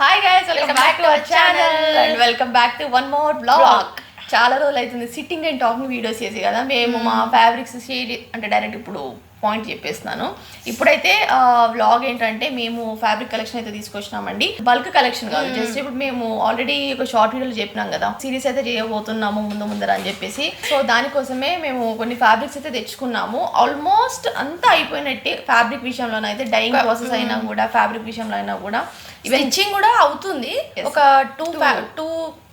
Hi guys welcome back to our channel and welcome back to one more blog చాలా రోజులు అవుతుంది. Sitting and talking videos చేసి కదా. మేము మా ఫ్యాబ్రిక్స్ షేర్ అంటే డైరెక్ట్ ఇప్పుడు పాయింట్ చెప్పేస్తున్నాను. ఇప్పుడైతే వ్లాగ్ ఏంటంటే మేము ఫ్యాబ్రిక్ కలెక్షన్ అయితే తీసుకొచ్చినామండి. బల్క్ కలెక్షన్ కాదు జస్ట్ ఇప్పుడు మేము ఆల్రెడీ ఒక షార్ట్ వీడియోలో చెప్పినాం కదా. సిరీస్ అయితే చేయబోతున్నాము ముందు ముందర అని చెప్పేసి. సో దానికోసమే మేము కొన్ని ఫ్యాబ్రిక్స్ అయితే తెచ్చుకున్నాము. ఆల్మోస్ట్ అంతా అయిపోయినట్టే ఫ్యాబ్రిక్ విషయంలోనైతే డైయింగ్ ప్రాసెస్ అయినా కూడా ఫ్యాబ్రిక్ విషయంలో అయినా కూడా. స్టిచ్చింగ్ కూడా అవుతుంది. ఒక టూ టూ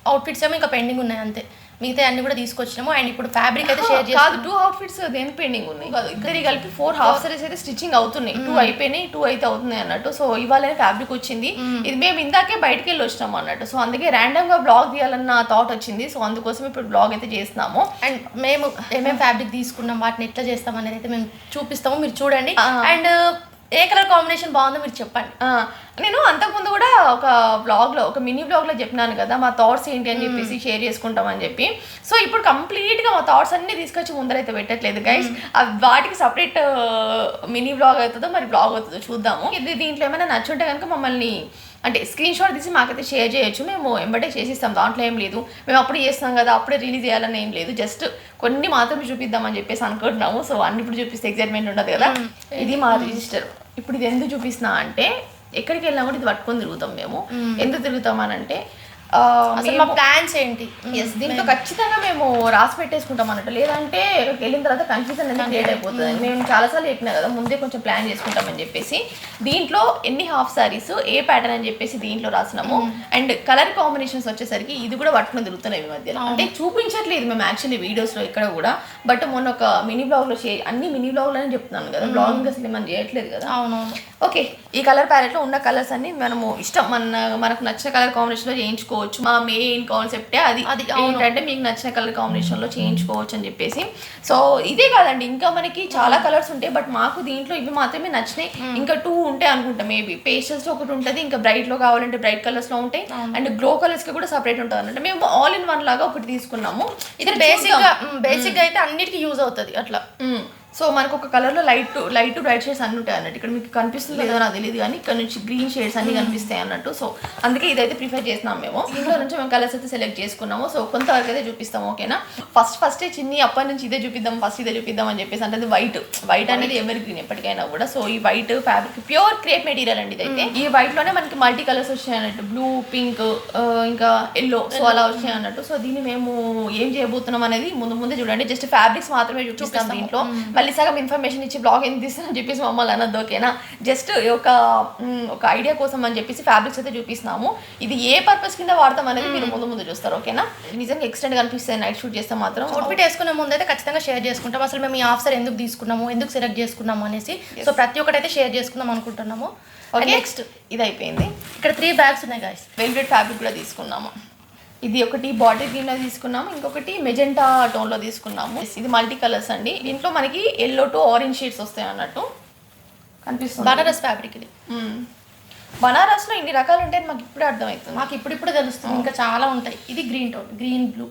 అవుట్ఫిట్స్ ఏమో ఇంకా పెండింగ్ ఉన్నాయి అంతే. మిగతా అన్ని కూడా తీసుకొచ్చినాము. అండ్ ఇప్పుడు ఫ్యాబ్రిక్ అయితే షేర్ కాదు టూ అవుట్ఫిట్స్ దేని పెండింగ్ ఉన్నాయి? కాదు ఇద్దరి కలిపి ఫోర్ హాఫ్ సారీస్ అయితే స్టిచ్చింగ్ అవుతున్నాయి. టూ అయిపోయినాయి టూ అయితే అవుతున్నాయి అన్నట్టు. సో ఇవాళ ఫ్యాబ్రిక్ వచ్చింది. ఇది మేము ఇందాకే బయటకు వెళ్ళి వచ్చినాం అన్నట్టు. సో అందుకే ర్యాండమ్గా బ్లాగ్ తీయాలన్న థాట్ వచ్చింది. సో అందుకోసం ఇప్పుడు బ్లాగ్ అయితే చేస్తున్నాము. అండ్ మేము ఏమేమి ఫ్యాబ్రిక్ తీసుకున్నాం? వాటిని ఎట్లా చేస్తాం అనేది అయితే మేము చూపిస్తాము. మీరు చూడండి. అండ్ ఏ కలర్ కాంబినేషన్ బాగుందో మీరు చెప్పండి. నేను అంతకుముందు కూడా ఒక బ్లాగ్లో ఒక మినీ బ్లాగ్లో చెప్పినాను కదా మా థాట్స్ ఏంటి అని చెప్పేసి షేర్ చేసుకుంటామని చెప్పి. సో ఇప్పుడు కంప్లీట్గా మా థాట్స్ అన్ని తీసుకొచ్చి ముందరైతే పెట్టట్లేదు గైస్ వాటికి సపరేట్ మినీ బ్లాగ్ అవుతుందో మరి బ్లాగ్ అవుతుందో చూద్దాము. ఇది దీంట్లో ఏమైనా నచ్చుంటే కనుక మమ్మల్ని అంటే స్క్రీన్ షాట్ తీసి మాకైతే షేర్ చేయొచ్చు. మేము ఎంబటే చేసిస్తాం. దాంట్లో ఏం లేదు. మేము అప్పుడు చేస్తాం కదా అప్పుడే రిలీజ్ చేయాలని ఏం లేదు. జస్ట్ కొన్ని మాత్రం చూపిద్దామని చెప్పేసి అనుకుంటున్నాము. సో అన్ని ఇప్పుడు చూపిస్తే ఎగ్జైట్మెంట్ ఉండదు కదా. ఇది మా రిజిస్టర్ ఇప్పుడు ఇది ఎందుకు చూపిస్తున్నా అంటే ఎక్కడికి వెళ్ళినా కూడా ఇది పట్టుకొని తిరుగుతాం మేము. ఎందుకు తిరుగుతాం అని అంటే అసలు మా ప్లాన్స్ ఏంటి? ఎస్ దీంట్లో ఖచ్చితంగా మేము రాసి పెట్టేసుకుంటాం అన్నట్టు. లేదంటే వెళ్ళిన తర్వాత కన్ఫ్యూజన్ అనేది క్రియేట్ అయిపోతుంది. మేము. చాలాసార్లు చెప్పినా కదా ముందే కొంచెం ప్లాన్ చేసుకుంటామని చెప్పేసి. దీంట్లో ఎన్ని హాఫ్ సారీస్ ఏ ప్యాటర్న్ అని చెప్పేసి దీంట్లో రాసినాము. అండ్ కలర్ కాంబినేషన్స్ వచ్చేసరికి ఇది కూడా పట్టుకుని తిరుగుతున్నాయి ఈ మధ్యలో. అంటే చూపించట్లేదు మేము యాక్చువల్లీ వీడియోస్లో ఇక్కడ కూడా. బట్ మొన్న ఒక మినీ బ్లాగ్లో షేర్ అన్ని మినీ బ్లాగ్లోనే చెప్తున్నాను కదా. బ్లాగింగ్ అసలు మనం చేయట్లేదు కదా. అవునవును. ఓకే ఈ కలర్ ప్యాలెట్లో ఉన్న కలర్స్ అన్ని మనము ఇష్టం మన మనకు నచ్చిన కలర్ కాంబినేషన్లో చేయించుకోవచ్చు. మా మెయిన్ కాన్సెప్టే అది. అది, ఏంటంటే మీకు నచ్చిన కలర్ కాంబినేషన్లో చేయించుకోవచ్చు అని చెప్పేసి. సో ఇదే కాదండి ఇంకా మనకి చాలా కలర్స్ ఉంటాయి బట్ మాకు దీంట్లో ఇవి మాత్రమే నచ్చినాయి. ఇంకా టూ ఉంటాయి అనుకుంటా మేబీ. పేస్టల్స్ ఒకటి ఉంటుంది ఇంకా బ్రైట్లో కావాలంటే బ్రైట్ కలర్స్లో ఉంటాయి అండ్ గ్లో కలర్స్కి కూడా సపరేట్ ఉంటుంది అన్నట్టు మేము ఆల్ ఇన్ వన్ లాగా ఒకటి తీసుకున్నాము. ఇది బేసిక్గా బేసిక్గా అయితే అన్నిటికీ యూజ్ అవుతుంది అట్లా. సో మనకు ఒక కలర్లో లైట్ లైట్ బ్రైట్ షేడ్స్ అన్ని ఉంటాయి అన్నట్టు ఇక్కడ మీకు కనిపిస్తుంది లేదో నాకు తెలియదు కానీ ఇక్కడ నుంచి గ్రీన్ షేడ్స్ అన్ని కనిపిస్తాయి అన్నట్టు. సో అందుకే ఇదైతే ప్రిఫర్ చేస్తున్నాం మేము. దీంట్లో నుంచి మేము కలర్స్ అయితే సెలెక్ట్ చేసుకున్నాము. సో కొంతవరకు అయితే చూపిస్తాం ఓకేనా ఫస్ట్ ఫస్ట్ చిన్ని అప్పటి నుంచి ఇదే చూపిద్దాం ఫస్ట్ ఇదే చూపిద్దాం అని చెప్పేసి అంటే వైట్ వైట్ అనేది ఎవరి గ్రీన్ ఎప్పటికైనా కూడా. సో ఈ white fabric pure crepe material అండి ఇదైతే. ఈ వైట్లోనే మనకి మల్టీ కలర్స్ వచ్చాయి అన్నట్టు. బ్లూ పింక్ ఇంకా ఎల్లో సో అలా వచ్చాయి అన్నట్టు. సో దీన్ని మేము ఏం చేయబోతున్నాం అనేది ముందు ముందే చూడండి. జస్ట్ ఫ్యాబ్రిక్స్ మాత్రమే చూపిస్తాం దీంట్లో. మళ్ళీ సగం ఇన్ఫర్మేషన్ ఇచ్చి బ్లాగ్ ఎందుకు తీస్తానని చెప్పేసి మమ్మల్ని అన్నది ఓకేనా? జస్ట్ ఒక ఒక ఐడియా కోసం అని చెప్పేసి ఫ్యాబ్రిక్స్ అయితే చూపిస్తున్నాము. ఇది ఏ పర్పస్ కింద వాడతాం అనేది మీరు ముందు ముందు చూస్తారు ఓకేనా? నిజంగా ఎక్స్టెండ్ కనిపిస్తుంది నైట్ షూట్ చేస్తే మాత్రం అవుట్ఫిట్ వేసుకునే ముందు అయితే ఖచ్చితంగా షేర్ చేసుకుంటాం. అసలు మేము ఈ ఆఫర్ ఎందుకు తీసుకున్నాము ఎందుకు సెలెక్ట్ చేసుకున్నాము అనేసి. సో ప్రతి ఒక్కటి అయితే షేర్ చేసుకుందాం అనుకుంటున్నాము. ఓకే నెక్స్ట్ ఇది అయిపోయింది. ఇక్కడ త్రీ బ్యాగ్స్ ఉన్నాయి గాయస్ వెల్వెట్ ఫ్యాబ్రిక్ కూడా తీసుకున్నాము. ఇది ఒకటి బాటిల్ గ్రీన్లో తీసుకున్నాము ఇంకొకటి మెజెంటా టోన్లో తీసుకున్నాము ఇది మల్టీ కలర్స్ అండి. దీంట్లో మనకి ఎల్లో టు ఆరెంజ్ షేడ్స్ వస్తాయి అన్నట్టు. కనిపిస్తుంది. బనారస్ ఫ్యాబ్రిక్ ఇది. మ్మ్. బనారస్లో ఇన్ని రకాలు ఉంటాయని మాకు ఇప్పుడే అర్థమవుతుంది మాకు ఇప్పుడిప్పుడు తెలుస్తుంది. ఇంకా చాలా ఉంటాయి. ఇది గ్రీన్ టోన్ గ్రీన్ బ్లూ.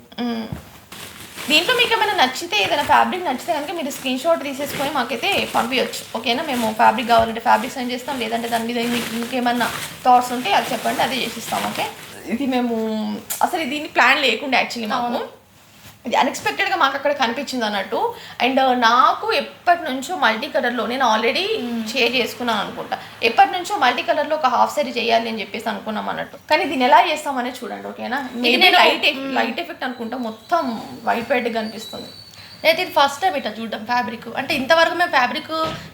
దీంట్లో మీకు ఏమైనా నచ్చితే ఏదైనా ఫ్యాబ్రిక్ నచ్చితే కనుక మీరు స్క్రీన్ షాట్ తీసేసుకొని మాకైతే పంపించవచ్చు ఓకేనా? మేము ఫ్యాబ్రిక్ కావాలంటే ఫ్యాబ్రిక్ సెండ్ చేస్తాం లేదంటే దాని మీద మీకు ఇంకేమన్నా థాట్స్ ఉంటే అది చెప్పండి అదే చేసిస్తాం ఓకే? ఇది మేము అసలు దీన్ని ప్లాన్ లేకుండా యాక్చువల్లీ మాకు. ఇది అన్ఎక్స్పెక్టెడ్గా మాకు అక్కడ కనిపించింది అన్నట్టు. అండ్ నాకు ఎప్పటి నుంచో మల్టీ కలర్లో నేను ఆల్రెడీ షేర్ చేసుకున్నాను అనుకుంటా. ఎప్పటి నుంచో మల్టీ కలర్లో ఒక హాఫ్ సారీ చేయాలి అని చెప్పేసి అనుకున్నాం అన్నట్టు. కానీ దీన్ని ఎలా చేస్తామనేది చూడండి ఓకేనా లైట్ లైట్ ఎఫెక్ట్ అనుకుంటా మొత్తం వైట్ వైట్ కనిపిస్తుంది. అయితే ఇది ఫస్ట్ టైం ఇట్లా చూడడం ఫ్యాబ్రిక్ అంటే ఇంతవరకు మేము ఫ్యాబ్రిక్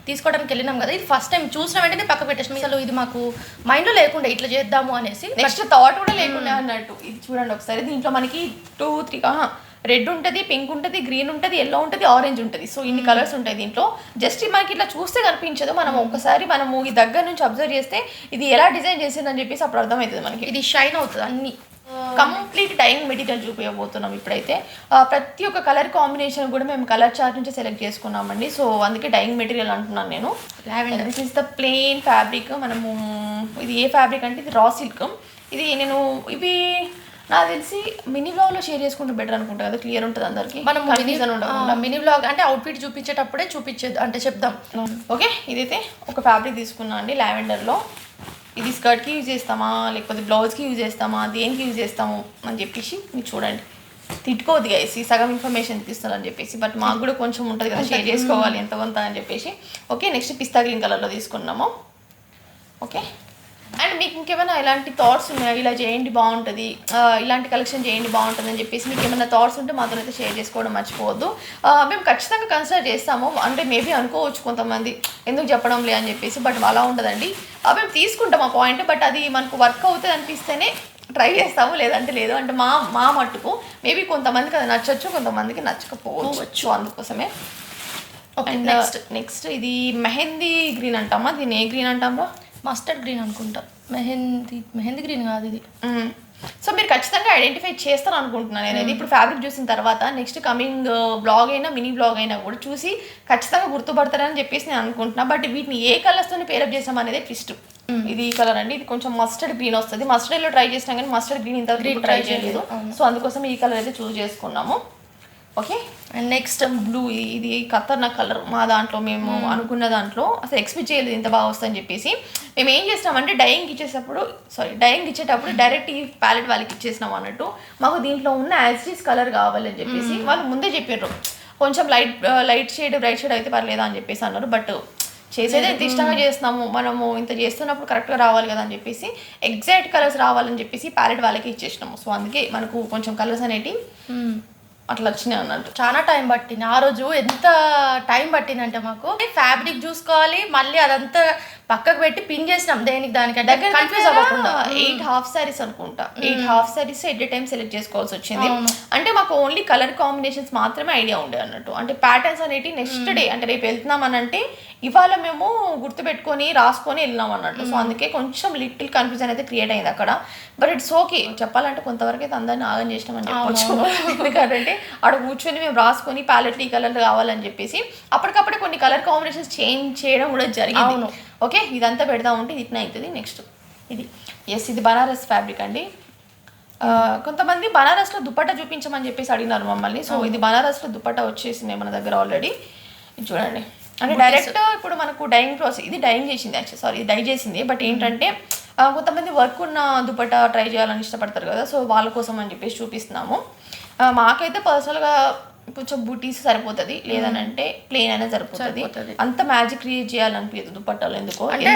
తీసుకోవడానికి వెళ్ళినాం కదా ఇది ఫస్ట్ టైం చూసిన వెంటనే పక్క పెట్టేసి అసలు ఇది మాకు మైండ్లో లేకుండా ఇట్లా చేద్దాము అనేసి నెక్స్ట్ థాట్ కూడా లేకుండా అన్నట్టు. ఇది చూడండి ఒకసారి దీంట్లో మనకి టూ త్రీ రెడ్ ఉంటుంది పింక్ ఉంటుంది గ్రీన్ ఉంటుంది ఎల్లో ఉంటుంది ఆరెంజ్ ఉంటుంది. సో ఇన్ని కలర్స్ ఉంటాయి దీంట్లో. జస్ట్ మనకి ఇట్లా చూస్తే కనిపించదు. మనం ఒక్కసారి మనము ఈ దగ్గర నుంచి అబ్జర్వ్ చేస్తే ఇది ఎలా డిజైన్ చేసిందని చెప్పేసి అప్పుడు అర్థమవుతుంది మనకి. ఇది షైన్ అవుతుంది అన్ని. కంప్లీట్ డైయింగ్ మెటీరియల్ చూపించబోతున్నాం ఇప్పుడైతే. ప్రతి ఒక్క కలర్ కాంబినేషన్ కూడా మేము కలర్ చార్ట్ నుంచి సెలెక్ట్ చేసుకున్నామండి. సో అందుకే డైయింగ్ మెటీరియల్ అంటున్నాను నేను. Lavender this is the plain fabric మనము ఇది ఏ ఫ్యాబ్రిక్ అంటే ఇది రా సిల్క్ ఇది నేను ఇవి నాకు తెలిసి మినీ బ్లాగ్లో షేర్ చేసుకుంటే బెటర్ అనుకుంటా కదా. క్లియర్ ఉంటుంది అందరికి? మనం మినీ బ్లాగ్ అంటే అవుట్ఫిట్ చూపించేటప్పుడే చూపించేది అంటే చెప్దాం. ఓకే ఇదైతే ఒక ఫ్యాబ్రిక్ తీసుకున్నా అండి లావెండర్లో ఇది స్కర్ట్కి యూజ్ చేస్తామా? లేకపోతే బ్లౌజ్కి యూజ్ చేస్తామా? దేనికి యూజ్ చేస్తాము? అని చెప్పేసి మీరు చూడండి. తిట్టుకోవద్దు గైస్ ఈ సగం ఇన్ఫర్మేషన్ తీస్తున్నారని చెప్పేసి బట్ మాకు కూడా కొంచెం ఉంటుంది కదా షేర్ చేసుకోవాలి ఎంత కొంత అని చెప్పేసి. ఓకే నెక్స్ట్ పిస్తా గ్రీన్ కలర్లో తీసుకున్నాము ఓకే అండ్ మీకు ఇంకేమైనా ఇలాంటి థాట్స్ ఉన్నాయా? ఇలా చేయండి బాగుంటుంది. ఇలాంటి కలెక్షన్ చేయండి బాగుంటుంది అని చెప్పేసి మీకు ఏమైనా థాట్స్ ఉంటే మాతో అయితే షేర్ చేసుకోవడం మర్చిపోవద్దు. మేము ఖచ్చితంగా కన్సిడర్ చేస్తాము. అంటే మేబీ అనుకోవచ్చు కొంతమంది ఎందుకు చెప్పడం లే అని చెప్పేసి బట్ అలా ఉండదండి. మేము తీసుకుంటాం ఆ పాయింట్ బట్ అది మనకు వర్క్ అవుతుంది అనిపిస్తేనే ట్రై చేస్తాము లేదంటే లేదు. అంటే మా మా మట్టుకు మేబీ కొంతమందికి అది నచ్చచ్చు కొంతమందికి నచ్చకపోవచ్చు అందుకోసమే. And next. నెక్స్ట్ ఇది మెహందీ గ్రీన్ అంటామా? దీన్ని ఏ గ్రీన్ అంటామా మస్టర్డ్ గ్రీన్ అనుకుంటా. మెహందీ మెహందీ గ్రీన్ కాదు ఇది. సో మీరు ఖచ్చితంగా ఐడెంటిఫై చేస్తారు అనుకుంటున్నాను నేను ఇప్పుడు ఫ్యాబ్రిక్ చూసిన తర్వాత నెక్స్ట్ కమింగ్ బ్లాగ్ అయినా మినీ బ్లాగ్ అయినా కూడా చూసి ఖచ్చితంగా గుర్తుపడతారని చెప్పేసి నేను అనుకుంటున్నా. బట్ వీటిని ఏ కలర్స్తో పేరప్ చేసాం అనేది ట్విస్ట్ ఇది ఈ కలర్ అండి. ఇది కొంచెం మస్టర్డ్ గ్రీన్ వస్తుంది. మస్టర్డ్లో ట్రై చేసినా కానీ మస్టర్డ్ గ్రీన్ ఇంత Green ట్రై చేయలేదు. సో అందుకోసం ఈ కలర్ అయితే చూస్ చేసుకున్నాము. ఓకే అండ్ నెక్స్ట్ బ్లూ ఇది కత్తర్న కలర్ మా దాంట్లో మేము అనుకున్న దాంట్లో అసలు ఎక్స్పెక్ట్ చేయలేదు ఇంత బాగా వస్తుందని చెప్పేసి. మేము ఏం చేస్తామంటే డైయింగ్ ఇచ్చేటప్పుడు సారీ డైయింగ్ ఇచ్చేటప్పుడు డైరెక్ట్ ఈ ప్యాలెట్ వాళ్ళకి ఇచ్చేసినాం అన్నట్టు. మాకు దీంట్లో ఉన్న యాజిటీస్ కలర్ కావాలని చెప్పేసి వాళ్ళు ముందే చెప్పారు కొంచెం light light shade bright shade అయితే పర్లేదా అని చెప్పేసి అన్నారు. బట్ చేసేది ఎంత ఇష్టంగా చేస్తున్నాము? మనము ఇంత చేస్తున్నప్పుడు కరెక్ట్గా రావాలి కదా అని చెప్పేసి ఎగ్జాక్ట్ కలర్స్ రావాలని చెప్పేసి ప్యాలెట్ వాళ్ళకి ఇచ్చేసినాము. సో అందుకే మనకు కొంచెం కలర్స్ అనేటివి అట్లా వచ్చినాయి అన్నట్టు. చాలా టైం పట్టింది. ఆ రోజు ఎంత టైం పట్టిందంటే మాకు ఫ్యాబ్రిక్ చూసుకోవాలి మళ్ళీ అదంతా పక్కకు పెట్టి పిన్ చేసినాం. దేనికి దానికి దగ్గర కన్ఫ్యూజ్ అవ్వకుండా. ఎయిట్ హాఫ్ సారీస్ అనుకుంటా. Eight half saris at time select చేసుకోవాల్సి వచ్చింది. అంటే మాకు ఓన్లీ కలర్ కాంబినేషన్స్ మాత్రమే ఐడియా ఉండే అన్నట్టు. అంటే ప్యాటర్న్స్ అనేటి నెక్స్ట్ డే అంటే రేపు వెళ్తున్నాం అని అంటే ఇవాళ మేము గుర్తుపెట్టుకొని రాసుకొని వెళ్ళినాం అన్నట్టు. సో అందుకే కొంచెం లిటిల్ కన్ఫ్యూజన్ అయితే క్రియేట్ అయింది అక్కడ. బట్ ఇట్స్ ఓకే చెప్పాలంటే కొంతవరకు అయితే అందరిని ఆగం చేసినామని చెప్పొచ్చు. ఎందుకంటే ఆడ కూర్చొని మేము రాసుకొని ప్యాలెట్ ఈ కలర్ కావాలని చెప్పేసి అప్పటికప్పుడే కొన్ని కలర్ కాంబినేషన్స్ చేంజ్ చేయడం కూడా జరిగింది. ఓకే ఇదంతా పెడతా ఉంటే ఇది ఇట్లా అవుతుంది నెక్స్ట్ ఇది. ఎస్ ఇది బనారస్ ఫ్యాబ్రిక్ అండి. కొంతమంది బనారస్లో దుపట్టా చూపించమని చెప్పేసి అడిగినారు మమ్మల్ని. సో ఇది బనారస్లో దుపట్టా వచ్చేసింది మన దగ్గర ఆల్రెడీ ఇది చూడండి. అంటే డైరెక్ట్ ఇప్పుడు మనకు డైయింగ్ ప్రాసెస్ ఇది డైయింగ్ చేసింది యాక్చువల్ సారీ డై చేసింది. బట్ ఏంటంటే ఆ, కొంతమంది వర్క్ ఉన్న దుపట్టా ట్రై చేయాలని ఇష్టపడతారు కదా సో వాళ్ళ కోసం అని చెప్పేసి చూపిస్తున్నాము. మాకైతే పర్సనల్గా కొంచెం బూటీస్ సరిపోతుంది లేదనంటే ప్లెయిన్ అయినా సరిపోతుంది. అంత మ్యాజిక్ క్రియేట్ చేయాలనిపించదు దుపట్టాలు ఎందుకో అంటే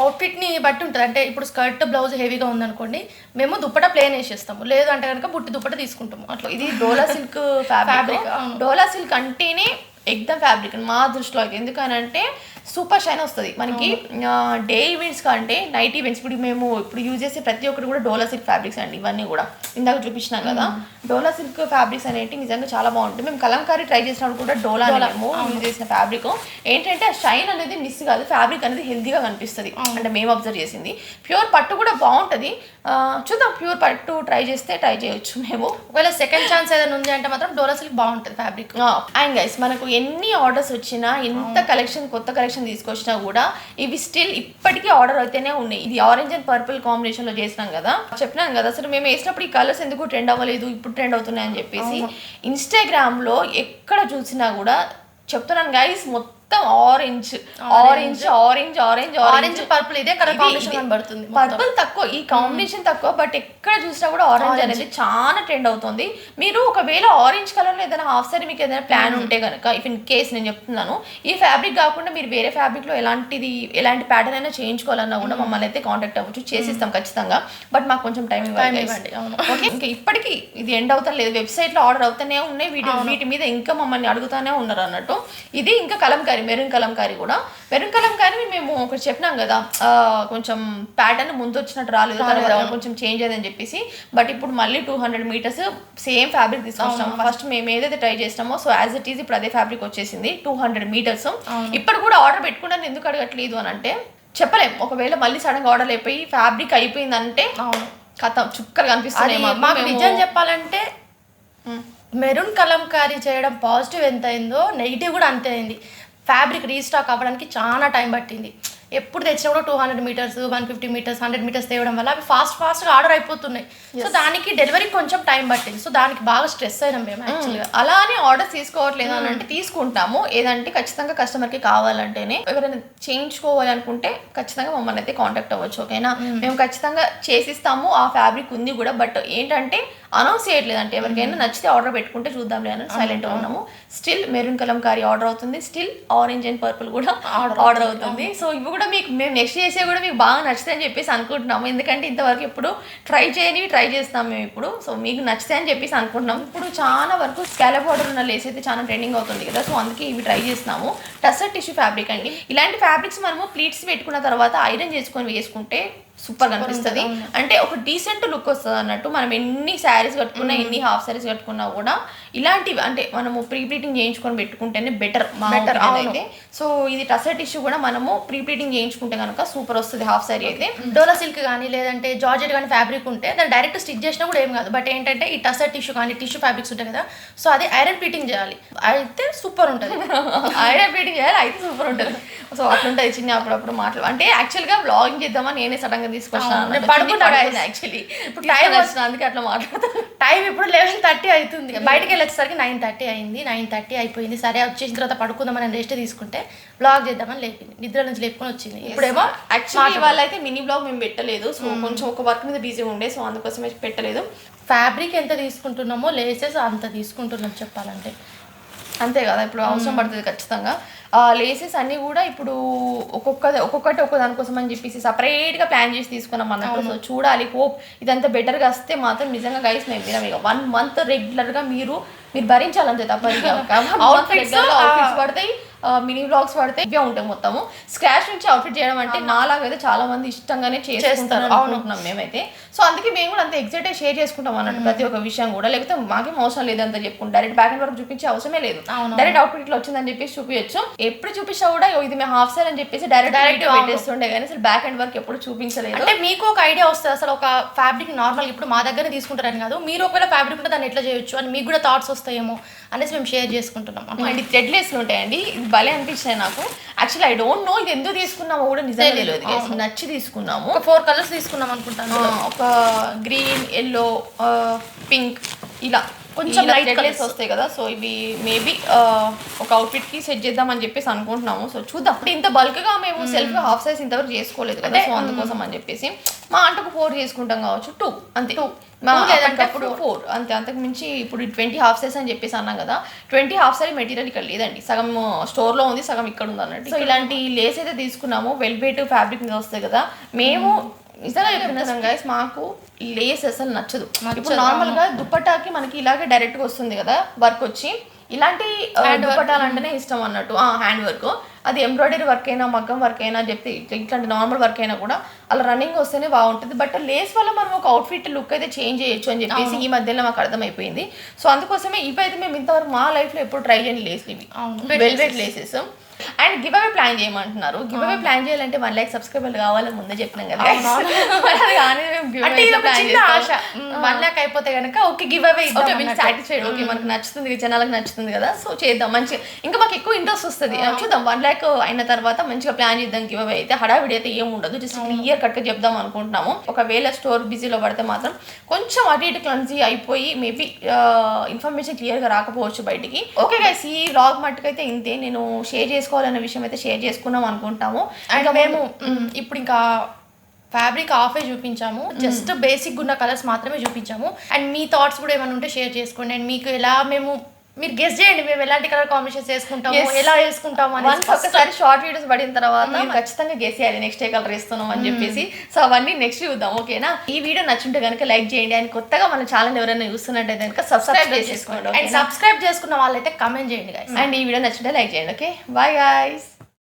అవుట్ఫిట్ని బట్టి ఉంటుంది. అంటే ఇప్పుడు స్కర్ట్ బ్లౌజ్ హెవీగా ఉందనుకోండి మేము దుప్పట ప్లేన్ వేసేస్తాము. లేదు అంటే కనుక బుట్టి దుప్పట తీసుకుంటాము. అట్లా. ఇది dola silk fabric. Dola silk అంటేనే ఎగ్దమ్ ఫ్యాబ్రిక్ మా దృష్టిలో అయితే. ఎందుకనంటే సూపర్ షైన్ వస్తుంది. మనకి డే ఈవెంట్స్ కంటే నైట్ ఈవెంట్స్ ఇప్పుడు మేము ఇప్పుడు యూజ్ చేసే ప్రతి ఒక్కటి కూడా డోలా సిల్క్ ఫ్యాబ్రిక్స్ అండి. ఇవన్నీ కూడా. ఇందాక చూపించినాం కదా. డోలా సిల్క్ ఫ్యాబ్రిక్స్ అనేవి నిజంగా చాలా బాగుంటుంది. మేము కలంకారీ ట్రై చేసినప్పుడు కూడా డోలా యూజ్ చేసిన ఫ్యాబ్రిక్ ఏంటంటే ఆ షైన్ అనేది మిస్ కాదు. ఫ్యాబ్రిక్ అనేది హెల్తీగా కనిపిస్తుంది. అంటే మేము అబ్జర్వ్ చేసింది. ప్యూర్ పట్టు కూడా బాగుంటుంది. చూద్దాం. ప్యూర్ పట్టు ట్రై చేస్తే ట్రై చేయొచ్చు మేము. ఒకవేళ సెకండ్ ఛాన్స్ ఏదైనా ఉంది అంటే మాత్రం డోలా సిల్క్ బాగుంటుంది ఫ్యాబ్రిక్ అండ్ గైస్ మనకు ఎన్ని ఆర్డర్స్ వచ్చినా ఎంత కలెక్షన్ కొత్త కలెక్షన్ తీసుకొచ్చినా కూడా ఇవి స్టిల్ ఇప్పటికీ ఆర్డర్ అయితేనే ఉన్నాయి. ఇది ఆరెంజ్ అండ్ పర్పుల్ కాంబినేషన్లో చేసినాం కదా. చెప్పినాను కదా అసలు మేము వేసినప్పుడు ఈ కలర్స్ ఎందుకు ట్రెండ్ అవ్వలేదు ఇప్పుడు ట్రెండ్ అవుతున్నాయి అని చెప్పేసి ఇన్స్టాగ్రామ్లో ఎక్కడ చూసినా కూడా చెప్తున్నాను గైస్ మొత్తం orange orange orange orange orange purple ఇదే కలర్ కాంబినేషన్ కనబడుతుంది పర్పుల్ తక్కువ. ఈ కాంబినేషన్ తక్కువ బట్ ఎక్కడ చూసినా కూడా ఆరెంజ్ అనేది చాలా ట్రెండ్ అవుతుంది. మీరు ఒకవేళ ఆరెంజ్ కలర్లో ఏదైనా హాఫ్ సారీ మీకు ఏదైనా ప్లాన్ ఉంటే కనుక ఇఫ్ ఇన్ కేస్ నేను చెప్తున్నాను ఈ ఫ్యాబ్రిక్ కాకుండా మీరు వేరే ఫ్యాబ్రిక్లో ఎలాంటిది ఎలాంటి ప్యాటర్న్ అయినా చేయించుకోవాలన్నా కూడా మమ్మల్ని అయితే కాంటాక్ట్ అవ్వచ్చు. చేసిస్తాం ఖచ్చితంగా. బట్ మాకు కొంచెం టైం ఇవ్వాలి ఇవ్వండి. ఓకే ఇంకా ఇప్పటికీ ఇది ఎండ్ అవుతా లేదు. వెబ్సైట్లో ఆర్డర్ అవుతానే ఉన్నాయి. వీటి వీటి మీద ఇంకా మమ్మల్ని అడుగుతానే ఉన్నారు అన్నట్టు. ఇది ఇంకా కలంకారీ మెరూన్ కలంకారీ కూడా. మెరూన్ కలంకారీ మేము ఒకటి చెప్పినాం కదా కొంచెం ప్యాటర్న్ ముందు వచ్చినట్టు రాలేదు కొంచెం చేంజ్ అయిందని చెప్పేసి. బట్ ఇప్పుడు మళ్ళీ two hundred metres same fabric తీసుకొచ్చినాం. ఫస్ట్ మేము ఏదైతే ట్రై చేసినామో సో యాజ్ ఇట్ ఈజ్ ఇప్పుడు అదే ఫ్యాబ్రిక్ వచ్చేసింది టూ హండ్రెడ్ మీటర్స్ ఇప్పుడు కూడా ఆర్డర్ పెట్టుకున్నాను ఎందుకు అడగట్లేదు అని అంటే చెప్పలేం. ఒకవేళ మళ్ళీ సడన్గా ఆర్డర్ అయిపోయి ఫ్యాబ్రిక్ అయిపోయిందంటే కథ చుక్కలు కనిపిస్తున్నాయి నిజం చెప్పాలంటే మెరూన్ కలంకారీ చేయడం పాజిటివ్ ఎంత అయిందో నెగిటివ్ కూడా అంతే అయింది. ఫ్యాబ్రిక్ రీస్టాక్ అవ్వడానికి చాలా టైం పట్టింది. ఎప్పుడు తెచ్చినా కూడా two hundred metres one fifty metres hundred metres తేవడం వల్ల అవి ఫాస్ట్ ఫాస్ట్గా ఆర్డర్ అయిపోతున్నాయి. సో దానికి డెలివరీ కొంచెం టైం పట్టింది. సో దానికి బాగా స్ట్రెస్ అయినాం మేము యాక్చువల్గా అలా అని ఆర్డర్ తీసుకోవట్లేదు అని అంటే తీసుకుంటాము. ఏదంటే ఖచ్చితంగా కస్టమర్కి కావాలంటేనే ఎవరైనా చేయించుకోవాలి అనుకుంటే ఖచ్చితంగా మమ్మల్ని అయితే కాంటాక్ట్ అవ్వచ్చు ఓకేనా? మేము ఖచ్చితంగా చేసిస్తాము ఆ ఫ్యాబ్రిక్ ఉంది కూడా. బట్ ఏంటంటే అనౌన్స్ చేయట్లేదు. అంటే ఎవరికైనా నచ్చితే ఆర్డర్ పెట్టుకుంటే చూద్దాంలే అని సైలెంట్ ఉన్నాము. స్టిల్ మెరూన్ కలంకారీ ఆర్డర్ అవుతుంది. స్టిల్ ఆరెంజ్ అండ్ పర్పుల్ కూడా ఆర్డర్ అవుతుంది. సో ఇవి కూడా మీకు మేము నెక్స్ట్ చేసే కూడా మీకు బాగా నచ్చుతాయి అని చెప్పేసి అనుకుంటున్నాము. ఎందుకంటే ఇంతవరకు ఇప్పుడు ట్రై చేయని ట్రై చేస్తాం మేము ఇప్పుడు. సో మీకు నచ్చితే అని చెప్పేసి అనుకుంటున్నాం. ఇప్పుడు చాలా వరకు స్కాలప్ ఆర్డర్ ఉన్న లేస్ అయితే చాలా ట్రెండింగ్ అవుతుంది కదా. సో అందుకే ఇవి ట్రై చేస్తున్నాము. టసర్ టిష్యూ ఫ్యాబ్రిక్ అండి. ఇలాంటి ఫ్యాబ్రిక్స్ మనము ప్లీట్స్ పెట్టుకున్న తర్వాత ఐరన్ చేసుకొని వేసుకుంటే సూపర్ కనిపిస్తుంది. అంటే ఒక డీసెంట్ లుక్ వస్తుంది అన్నట్టు మనం ఎన్ని శారీస్ కట్టుకున్నా ఎన్ని హాఫ్ శారీస్ కట్టుకున్నా కూడా ఇలాంటివి అంటే మనము ప్రీ ప్లీటింగ్ చేయించుకొని పెట్టుకుంటేనే బెటర్ బెటర్ అయితే. సో ఇది టసర్ టిష్యూ కూడా మనము ప్రీ ప్లీటింగ్ చేయించుకుంటే కనుక సూపర్ వస్తుంది హాఫ్ శారీ అయితే. డోలా సిల్క్ కానీ లేదంటే జార్జెట్ కానీ ఫ్యాబ్రిక్ ఉంటే దాన్ని డైరెక్ట్ స్టిచ్ చేసినా కూడా ఏం కాదు. బట్ ఏంటంటే ఈ టసర్ టిష్యూ కానీ టిష్యూ ఫ్యాబ్రిక్స్ ఉంటాయి కదా సో అది ఐరన్ ప్లీటింగ్ చేయాలి. అయితే సూపర్ ఉంటుంది. ఐడియా ప్లీటింగ్ చేయాలి అయితే సూపర్ ఉంటుంది. సో అట్లుంటుంది చిన్న అప్పుడప్పుడు మాటలు. అంటే యాక్చువల్గా బ్లాగింగ్ చేద్దామని నేనే సడన్గా అవును, తీసుకొచ్చాను నేను పడుకుంటా guys. యాక్చువల్లీ ఇప్పుడు టైం వచ్చిన అందుకే అట్లా మాట్లాడతాను టైం ఇప్పుడు లెవెన్ థర్టీ అవుతుంది. బయటకు వెళ్ళేసరికి నైన్ థర్టీ అయింది. నైన్ థర్టీ అయిపోయింది. సరే వచ్చేసిన తర్వాత పడుకుందామని రెస్ట్ తీసుకుంటే బ్లాగ్ చేద్దామని లేపింది. నిద్ర నుంచి లేపుకొని వచ్చింది. ఇప్పుడేమో యాక్చువల్లీ వాళ్ళైతే మినీ బ్లాగ్ మేము పెట్టలేదు. సో కొంచెం ఒక వర్క్ మీద బిజీ ఉండే. సో అందుకోసమే పెట్టలేదు. ఫ్యాబ్రిక్ ఎంత తీసుకుంటున్నామో లేసెస్ అంత తీసుకుంటున్నాం చెప్పాలంటే. అంతే కదా ఇప్పుడు అవసరం పడుతుంది ఖచ్చితంగా. ఆ లేసెస్ అన్ని కూడా ఇప్పుడు ఒక్కొక్క ఒక్కొక్కటి ఒక్కొక్క దానికోసం అని చెప్పేసి separate గా ప్లాన్ చేసి తీసుకున్నాం అన్నట్టు. సో చూడాలి హోప్. ఇదంతా better గా వస్తే మాత్రం నిజంగా గైస్ మేము వినం ఇక. వన్ మంత్గా మీరు మీరు భరించాలంతే అవుట్ఫిట్స్ పడతాయి. మినీ బ్లాగ్స్ పడతాయి ఇవే ఉంటాయి మొత్తము. స్క్రాచ్ నుంచి అవుట్ఫిట్ చేయడం అంటే నాలాగైతే చాలా మంది ఇష్టంగానే చేస్తారు. అనుకుంటున్నాం మేమైతే. సో అందుకే మేము కూడా అంత ఎగ్జైట్ షేర్ చేసుకుంటాం అన్నట్టు ప్రతి ఒక్క విషయం కూడా. లేకపోతే మాకేం అవసరం లేదంత చెప్పుకుంటాం. డైరెక్ట్ బ్యాక్ అండ్ వరకు చూపించే అవసరమే లేదు. డైరెక్ట్ అవుట్ఫిట్ ఇట్లా వచ్చిందని చెప్పేసి చూపించచ్చు. ఎప్పుడు చూపించా కూడా "ఓ, ఇది మేము హాఫ్ సార్ అని చెప్పేసి డైరెక్ట్ డైరెక్ట్ పెట్టేస్తుండే కానీ అసలు బ్యాక్ అండ్ వర్క్ ఎప్పుడు చూపించలేదు. అంటే మీకు ఒక ఐడియా వస్తుంది. అసలు ఒక ఫ్యాబ్రిక్ నార్మల్ ఇప్పుడు మా దగ్గర తీసుకుంటారని కాదు. మీరు ఒకవేళ ఫ్యాబ్రిక్ ఉంటే దాన్ని ఎట్లా చేయొచ్చు? అని మీకు కూడా థాట్స్ వస్తాయేమో. అనేసి మేము షేర్ చేసుకుంటున్నాం. అండ్ థ్రెడ్ లెస్ ఉంటాయండి. ఇది భలే అనిపించాయి నాకు. యాక్చువల్లీ ఐ డోంట్ నో ఇది ఎందుకు తీసుకున్నామో కూడా నిజంగా తెలియదు. నచ్చి తీసుకున్నాము. ఒక ఫోర్ కలర్స్ తీసుకున్నాం అనుకుంటాను. ఒక గ్రీన్ ఎల్లో పింక్ ఇలా. కొంచెం లైట్. కలర్స్ వస్తాయి కదా సో ఇవి మేబీ ఒక అవుట్ఫిట్కి సెట్ చేద్దామని చెప్పేసి అనుకుంటున్నాము. సో చూద్దాం. ఇప్పుడు ఇంత బల్క్గా మేము సెల్ఫ్ హాఫ్ సైజ్ ఇంతవరకు చేసుకోలేదు కదా సో అందుకోసం అని చెప్పేసి మా అంటకు ఫోర్ చేసుకుంటాం కావచ్చు టూ అంతే. లేదంటే అప్పుడు ఫోర్ అంతే అంతకు మించి ఇప్పుడు ట్వంటీ హాఫ్ సైజ్ అని చెప్పేసి అన్నాం కదా ట్వంటీ హాఫ్ సైజ్ మెటీరియల్ ఇక్కడ లేదండి. సగం స్టోర్లో ఉంది సగం ఇక్కడ ఉంది అన్నట్టు. సో ఇలాంటి లేస్ అయితే తీసుకున్నాము వెల్వెట్ ఫ్యాబ్రిక్ మీద వస్తాయి కదా. మేము నిజంగా గైస్ మాకు లేస్ అసలు నచ్చదు. ఇప్పుడు నార్మల్గా దుప్పటాకి మనకి ఇలాగే డైరెక్ట్గా వస్తుంది కదా వర్క్ వచ్చి. ఇలాంటి దుప్పటాలు అంటేనే ఇష్టం అన్నట్టు. హ్యాండ్ వర్క్ అది ఎంబ్రాయిడరీ వర్క్ అయినా మగ్గం వర్క్ అయినా చెప్తే ఇట్లా- ఇట్లాంటి నార్మల్ వర్క్ అయినా కూడా అలా రన్నింగ్ వస్తేనే బాగుంటుంది. బట్ లేస్ వల్ల మనం ఒక అవుట్ఫిట్ లుక్ అయితే చేంజ్ చేయొచ్చు అని చెప్పేసి ఈ మధ్యలో మాకు అర్థమైపోయింది. సో అందుకోసమే ఇవైతే మేము ఇంతవరకు మా లైఫ్లో ఎప్పుడు ట్రై చేయని లేస్ ఇవి. Velvet laces and give away plan చేయమంటున్నారు. గివ్ అవే ప్లాన్ చేయాలంటే వన్ ల్యాక్ సబ్స్క్రైబర్ కావాలని ముందే చెప్పినాం కదా. వన్ ల్యాక్ అయిపోతే కనుక okay give away satisfied okay మనకు నచ్చుతుంది జనాలకు నచ్చుతుంది కదా. సో చేద్దాం మంచిగా ఇంకా మాకు ఎక్కువ ఇంట్రెస్ట్ వస్తుంది. చూద్దాం వన్ ల్యాక్ అయిన తర్వాత మంచిగా ప్లాన్ చేద్దాం గివ్ అవే. అయితే హడావిడి అయితే ఏం ఉండదు. జస్ట్ క్లియర్ కట్గా చెప్దాం అనుకుంటున్నాము. ఒకవేళ స్టోర్ బిజీలో పడితే మాత్రం కొంచెం అటు ఇటు క్లన్సీ అయిపోయి మేబీ ఇన్ఫర్మేషన్ క్లియర్గా రాకపోవచ్చు బయటికి. ఓకే గైస్ ఈ వ్లాగ్ మట్టుకైతే ఇంతే. నేను షేర్ చేసుకోవాలన్న విషయం అయితే షేర్ చేసుకున్నాం అనుకుంటాము. అండ్ మేము ఇప్పుడు ఇంకా ఫ్యాబ్రిక్ ఆఫే చూపించాము. జస్ట్ బేసిక్ ఉన్న కలర్స్ మాత్రమే చూపించాము. అండ్ మీ థాట్స్ కూడా ఏమైనా ఉంటే షేర్ చేసుకోండి. అండ్ మీకు ఎలా మేము మీరు గెస్ చేయండి మేము ఎలాంటి కలర్ కాంబినేషన్స్ వేసుకుంటాము Yes. ఎలా వేసుకుంటాము అని ఒకసారి షార్ట్ వీడియోస్ పడిన తర్వాత మీరు ఖచ్చితంగా గెస్ చేయాలి నెక్స్ట్ ఏ కలర్ ఇస్తున్నాం అని చెప్పేసి. సో అవన్నీ నెక్స్ట్ చూద్దాం ఓకేనా ఈ వీడియో నచ్చుంటే కనుక లైక్ చేయండి అండ్ కొత్తగా మన ఛానల్ ఎవరైనా చూస్తున్నట్టయితే కనుక సబ్స్క్రైబ్ చేసేసుకోండి అండ్ సబ్స్క్రైబ్ చేసుకున్న వాళ్ళైతే కమెంట్ చేయండి అండ్ ఈ వీడియో నచ్చుంటే లైక్ చేయండి ఓకే బాయ్ గాయస్